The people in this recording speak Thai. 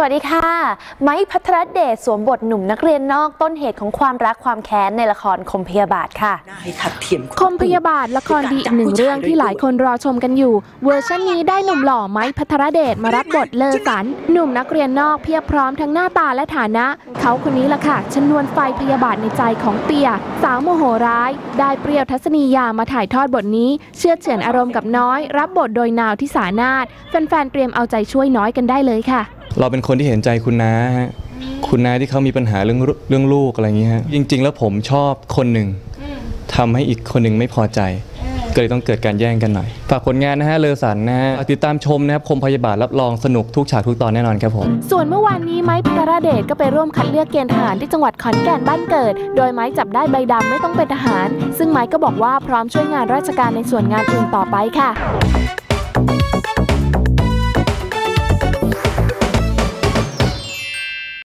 สวัสดีค่ะ ไม้พัทรเดชสวมบทหนุ่มนักเรียนนอกต้นเหตุของความรักความแค้นในละครคมพยาบาทค่ะหน้าให้ทัดเทียมคมพยาบาทละครดีอีกหนึ่งเรื่องที่หลายคนรอชมกันอยู่ เวอร์ชันนี้ได้หนุ่มหล่อไม้พัทรเดชมารับบทเลอสัน หนุ่มนักเรียนนอกเพียบพร้อมทั้งหน้าตาและฐานะ เขาคนนี้ล่ะค่ะชนวนไฟพยาบาทในใจของเตีย สาวโมโหร้าย ได้เปรี้ยวทัศนียามาถ่ายทอดบทนี้ เชื่อดเฉือนอารมณ์กับน้อย รับบทโดยนาวที่สานาถแฟนๆเตรียมเอาใจช่วยน้อยกันได้เลยค่ะ เราเป็นคนที่เห็นใจคุณน้าฮะคุณน้าที่เขามีปัญหาเรื่องลูเรื่องลูกอะไรอย่างเงี้ยฮะจริง ๆ แล้วผมชอบคนหนึ่งทำให้อีกคนหนึ่งไม่พอใจ ก็เลยต้องเกิดการแย่งกันหน่อยฝากผลงานนะฮะเลอสันนะฮะติดตามชมนะครับคมพยาบาทรับรองสนุกทุกฉากทุกตอนแน่นอนครับผม ส่วนเมื่อวานนี้ไม้พัทรเดชก็ไปร่วมคัดเลือกเกณฑ์ทหารที่จังหวัดขอนแก่นบ้านเกิด โดยไม้จับได้ใบดำไม่ต้องเป็นทหาร ซึ่งไม้ก็บอกว่าพร้อมช่วยงานราชการในส่วนงานอื่นต่อไปค่ะ